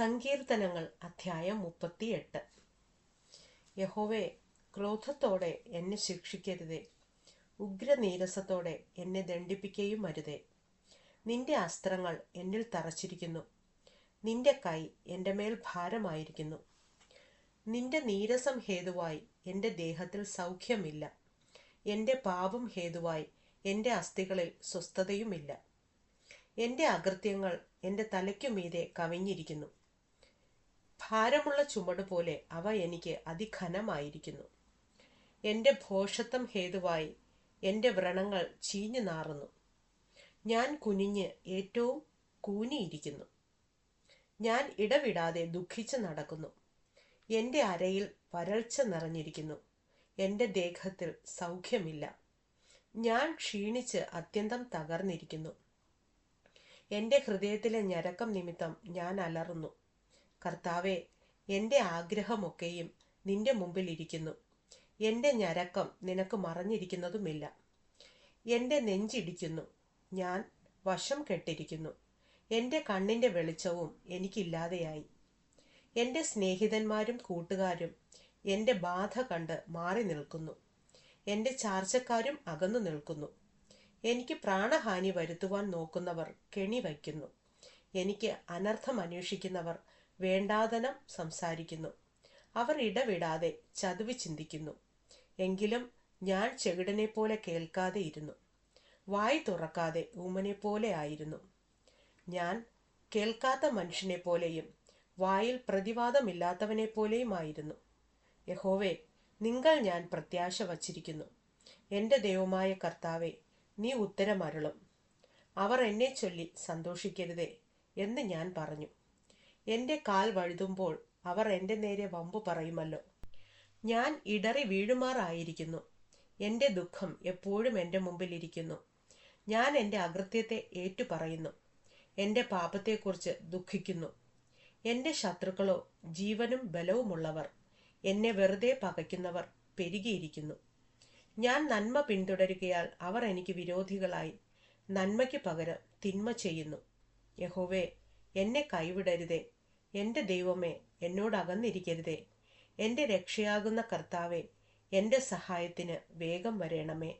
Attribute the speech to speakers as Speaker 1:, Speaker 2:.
Speaker 1: സങ്കീർത്തനങ്ങൾ അധ്യായം മുപ്പത്തിയെട്ട്. യഹോവേ ക്രോധത്തോടെ എന്നെ ശിക്ഷിക്കരുതേ. ഉഗ്രനീരസത്തോടെ എന്നെ ദണ്ഡിപ്പിക്കുകയും അരുതേ. നിന്റെ അസ്ത്രങ്ങൾ എന്നിൽ തറച്ചിരിക്കുന്നു. നിന്റെ കൈ എന്റെ മേൽ ഭാരമായിരിക്കുന്നു. നിന്റെ നീരസം ഹേതുവായി എന്റെ ദേഹത്തിൽ സൗഖ്യമില്ല. എന്റെ പാപം ഹേതുവായി എന്റെ അസ്ഥികളിൽ സ്വസ്ഥതയുമില്ല. എന്റെ അകൃത്യങ്ങൾ എന്റെ തലയ്ക്കുമീതെ കവിഞ്ഞിരിക്കുന്നു. ഭാരമുള്ള ചുമട് പോലെ അവ എനിക്ക് അതിഘനമായിരിക്കുന്നു. എന്റെ ഭോഷത്വം ഹേതുവായി എന്റെ വ്രണങ്ങൾ ചീഞ്ഞു നാറുന്നു. ഞാൻ കുനിഞ്ഞ് ഏറ്റവും കൂനിയിരിക്കുന്നു. ഞാൻ ഇടവിടാതെ ദുഃഖിച്ച് നടക്കുന്നു. എന്റെ അരയിൽ വരൾച്ച നിറഞ്ഞിരിക്കുന്നു. എന്റെ ദേഹത്തിൽ സൗഖ്യമില്ല. ഞാൻ ക്ഷീണിച്ച് അത്യന്തം തകർന്നിരിക്കുന്നു. എന്റെ ഹൃദയത്തിലെ ഞരക്കം നിമിത്തം ഞാൻ അലറുന്നു. കർത്താവെ എന്റെ ആഗ്രഹമൊക്കെയും നിന്റെ മുമ്പിൽ ഇരിക്കുന്നു. എന്റെ ഞരക്കം നിനക്ക് മറഞ്ഞിരിക്കുന്നതുമില്ല. എന്റെ നെഞ്ചിടിക്കുന്നു. ഞാൻ വശം കെട്ടിരിക്കുന്നു. എന്റെ കണ്ണിന്റെ വെളിച്ചവും എനിക്കില്ലാതെയായി. എന്റെ സ്നേഹിതന്മാരും കൂട്ടുകാരും എന്റെ ബാധ കണ്ട് മാറി നിൽക്കുന്നു. എന്റെ ചാർച്ചക്കാരും അകന്നു നിൽക്കുന്നു. എനിക്ക് പ്രാണഹാനി വരുത്തുവാൻ നോക്കുന്നവർ കെണി വയ്ക്കുന്നു എനിക്ക് അനർത്ഥം അന്വേഷിക്കുന്നവർ വേണ്ടാതനം സംസാരിക്കുന്നു. അവർ ഇടവിടാതെ ചതുവി ചിന്തിക്കുന്നു. എങ്കിലും ഞാൻ ചെകിടനെ പോലെ കേൾക്കാതെ ഇരുന്നു. വായി തുറക്കാതെ ഊമനെ പോലെ ആയിരുന്നു. ഞാൻ കേൾക്കാത്ത മനുഷ്യനെ പോലെയും വായിൽ പ്രതിവാദമില്ലാത്തവനെ പോലെയുമായിരുന്നു യഹോവേ നിങ്ങൾ ഞാൻ പ്രത്യാശ വച്ചിരിക്കുന്നു. എന്റെ ദൈവമായ കർത്താവെ നീ ഉത്തരമരുളും. അവർ എന്നെ ചൊല്ലി സന്തോഷിക്കരുതേ എന്ന് ഞാൻ പറഞ്ഞു. എന്റെ കാൽ വഴുതുമ്പോൾ അവർ എന്റെ നേരെ വമ്പു പറയുമല്ലോ. ഞാൻ ഇടറി വീഴുമാറായിരിക്കുന്നു. എന്റെ ദുഃഖം എപ്പോഴും എന്റെ മുമ്പിൽ ഇരിക്കുന്നു. ഞാൻ എന്റെ അകൃത്യത്തെ ഏറ്റുപറയുന്നു. എന്റെ പാപത്തെക്കുറിച്ച് ദുഃഖിക്കുന്നു. എന്റെ ശത്രുക്കളോ ജീവനും ബലവുമുള്ളവർ എന്നെ വെറുതെ പകയ്ക്കുന്നവർ പെരുകിയിരിക്കുന്നു. ഞാൻ നന്മ പിന്തുടരുകയാൽ അവർ എനിക്ക് വിരോധികളായി നന്മയ്ക്ക് പകരം തിന്മ ചെയ്യുന്നു. യഹോവേ എന്നെ കൈവിടരുതേ. എന്റെ ദൈവമേ എന്നോട് അകന്നിരിക്കരുതേ. എന്റെ രക്ഷയാകുന്ന കർത്താവേ എന്റെ സഹായത്തിന് വേഗം വരേണമേ.